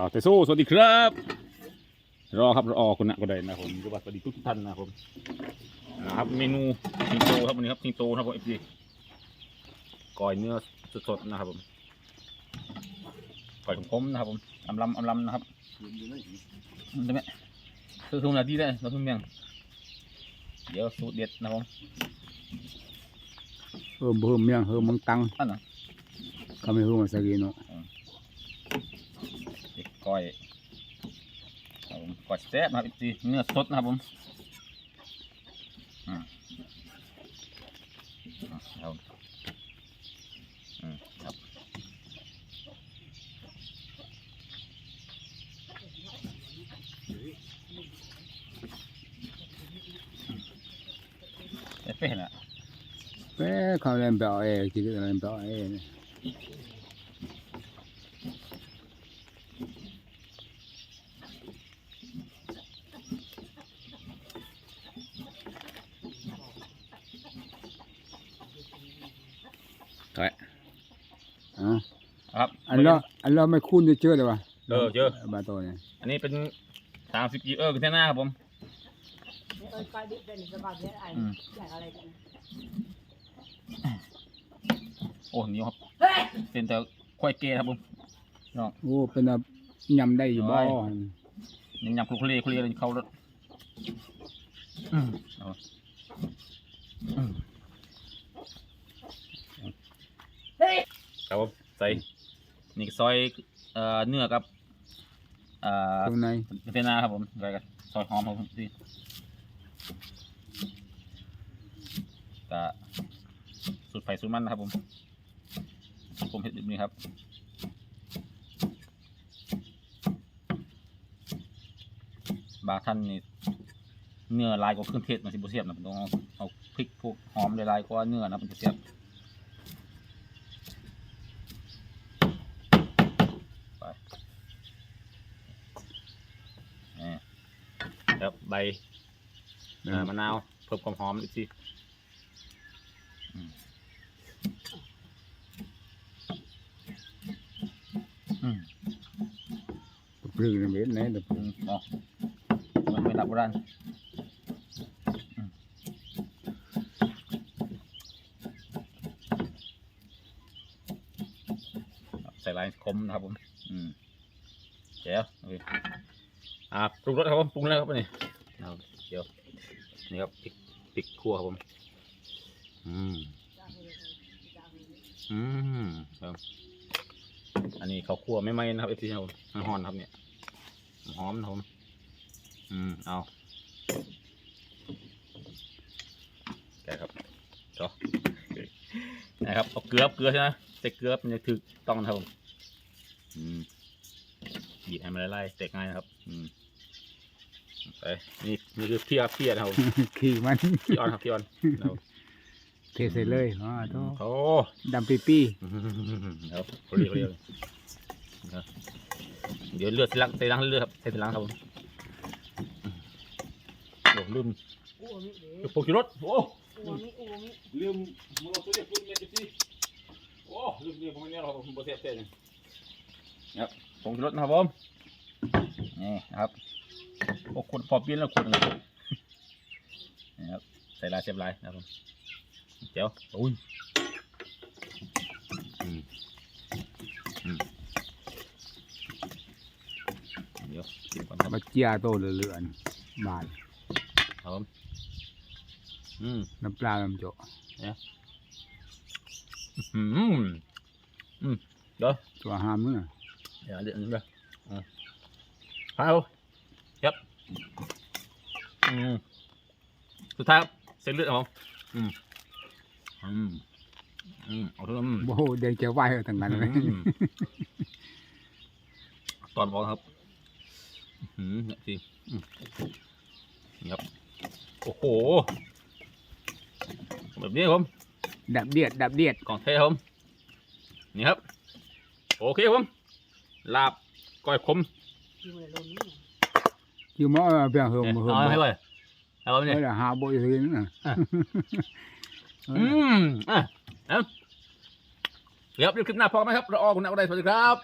บ่าวเตโซสวัสดีครับ รอครับรอคุณนะก็ได้นะครับผมสวัสดีทุกท่านนะครับผมนะครับเมนูสิงโตครับวันนี้ครับสิงโตนะครับผมเอฟซีก่อยเนื้อสดๆนะครับผมก่อยขมๆนะครับผมอำลำอำลำนะครับได้ไหมคือทุ่งนาทีได้เราทุ่งเมียงเดี๋ยวสูตรเด็ดนะครับผมเฮิมเฮิมเมียงเฮิมมังตังอันน่ะเขาไม่เฮิมมาสักทีเนาะ ก้อยครับผมกอยแซ่บนะครับอีกทีเนื้อสดนะครับผมอืมอะครับผมอืมครับเอ๊ะเป็นอะเขาเล่นเปล่าเอ๋คิดว่าเล่นเปล่าเอ๋ เนี่ยใช่อะครับอันเราอันเราไม่คุ้นจะเจอเลยวะเออเจอบาโตเนี่ยอันนี้เป็นสามสิบกิเออคือแท่หน้าครับผมเออก็ดิบเป็นสบายเยอะไอ้อืมอยากอะไรกันโอ้เหนียวครับเฮ้ยเป็นแต่ควายเกย์ครับผมโอ้เป็นแบบยำได้อยู่บ่น้อยยังยำคลุกคลีคลุกคลีเลยเข้ารถอืมเอาอืม เฮ้ย ครับผม ใส่นี่ก็ซอยเอ่อเนื้อกับเอ่อตรงในเฟนาครับผมอะไรกันซอยหอมครับผมสิกะสูตรไฟสูตรมันนะครับผมผมเห็ดแบบนี้ครับบางท่านนี่เนื้อลายกว่าเครื่องเทศมันสิบุเสียบนะผมต้องเอาเอาพริกพวกหอมลายๆกว่าเนื้อนะมันจะเสียบไปนี่แล้ว ใบเอ่อมะนาวเพิ่มความหอมอีกทีอืมอืมพลึกในเบ็ดไหนเดี๋ยวอืมเนาะมันเป็นดับโบราณอืมใส่ลายคมนะครับผมอืมเดี๋ยวโอเคอ่าปรุงรสครับผมปรุงแล้วครับนี่ เอาเดี๋ยวนี่ครับพริกพริกคั่วครับผมอืมอืมครับ อันนี้ข้าวคั่วไม่ไหม้นะครับเอฟซีครับผมหอนครับเนี่ยหอมนะครับผมอืมเอาแกะครับจอนะครับเอาเกลือเกลือใช่ไหมใส่เกลือมันจะถูกต้องนะครับผมอืมบีบให้มันละลายเตะง่ายนะครับ อืม ไปนี่นี่คือพี่อาพี่อานะครับผมขี่มันพี่ออนครับพี่ออนนะครับเทใส่เลยอ๋อโตโอ้ดำปีปี้ครับเรียวเรียวนะครับเดี๋ยวเลือดใส่ลังใส่ลังเลือดครับใส่ลังครับผมโอ้ลืมอูมิเด้ลูกโป่งชูรสโอ้อูมิอูมิลืมมึงเอาตัวเด็กตัวเมียไปสิโอ้ลืมเนี่ยผมไม่เนี่ยหรอกผมบ่เสียเสียเลยครับผงชูรสนะครับผมนี่นะครับ โอ้คนพอเปลี่ยนแล้วคนเลยนี่ครับใส่ลายเสียบลายนะครับผมเจ๋วอุ้ยอืมอืมเดี๋ยวกินก่อนครับมาเจียโตเหลือนๆบาดครับผมอืมน้ำปลาน้ำโจอืมอืมเดี๋ยวตัวหามเนื้อเดี๋ยวเดี๋ยวเดี๋ยวอืมเอาครับ อืมสุดท้ายครับเส้นเลือดครับผมอืมอืมอืมเอาทุกอืมโอ้โหเดี๋ยวจะไหวเอาทั้งนั้นเลยอืมตอนบอกครับอืมเนี่ยสิอืมนี่ครับโอ้โหแบบนี้ครับผมดับเดียดดับเดียดของเท่ครับผมนี่ครับ โอเคครับผมลาบก้อยขม อยู่ในโรงนี้ คิวหมอเอาเพียงเฮิมเนี่ยเฮิมเอาให้ไว้เอาไว้เอเนี่ยอหาบ่อยู่ที่นั่นน่ะอะอืมอะเอาเดี๋ยวเดี๋ยวคลิปหน้าพอไหมครับเราออกคุณนักได้สวัสดีครับ